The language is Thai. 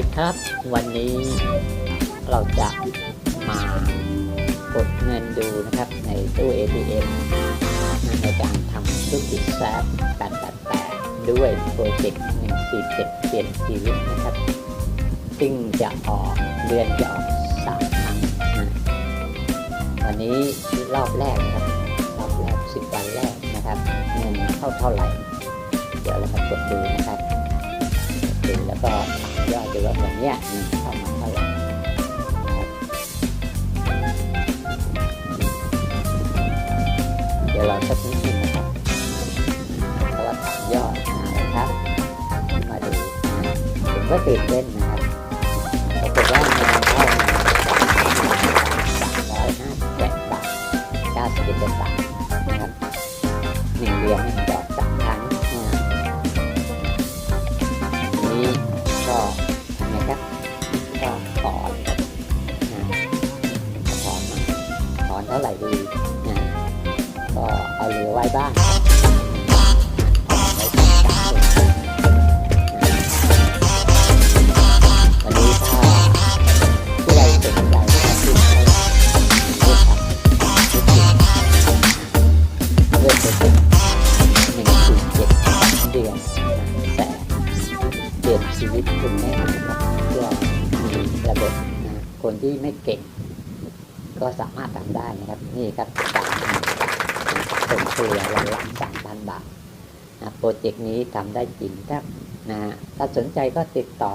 ดีครับ วันนี้เราจะมากดเงินดูนะครับในตู้ ATM ในการทำธุรกิจแซฟ888ด้วยโปรเจกต์147เปลี่ยนชีวิตนะครับ ซึ่งจะออกเดือนจะออกสามครั้งนะวันนี้รอบแรกนะครับรอบแรก10วันแรกนะครับ เงินเข้าเท่าไหร่ เดี๋ยวเรามากดดูนะครับดูแล้วก็ ยอดดูว่าวันเนี้ยเข้ามาเท่าไหร่เดี๋ยวเราสักนิดนึงนะครับเพราะว่าถามยอดมาแล้วครับ มาดูผมก็ตื่นเต้นนะครับปรากฏว่าเงินเข้ามาสามร้อยห้าสิบแปดบาทเก้าสิบเอ็ดบาทนะครับหนึ่งเดือนหนี่งดอก เท่าไหร่ดีนะก็เอาเหลือไว้บ้างคนไว้สักสามส่วนนี้ถ้าผู้ใดสนใจที่จะซื้อเริ่มเป็นหนึ่งสี่เจ็ดเดือนแสนเปลี่ยนชีวิตคุณแน่นะครับเพื่อมีระบบนะคนที่ไม่เก่ง ก็สามารถทำได้นะครับ นี่ครับสามพันส่งตัววันละสามพันบาทนะโปรเจกต์นี้ทำได้จริงครับนะถ้าสนใจก็ติดต่อ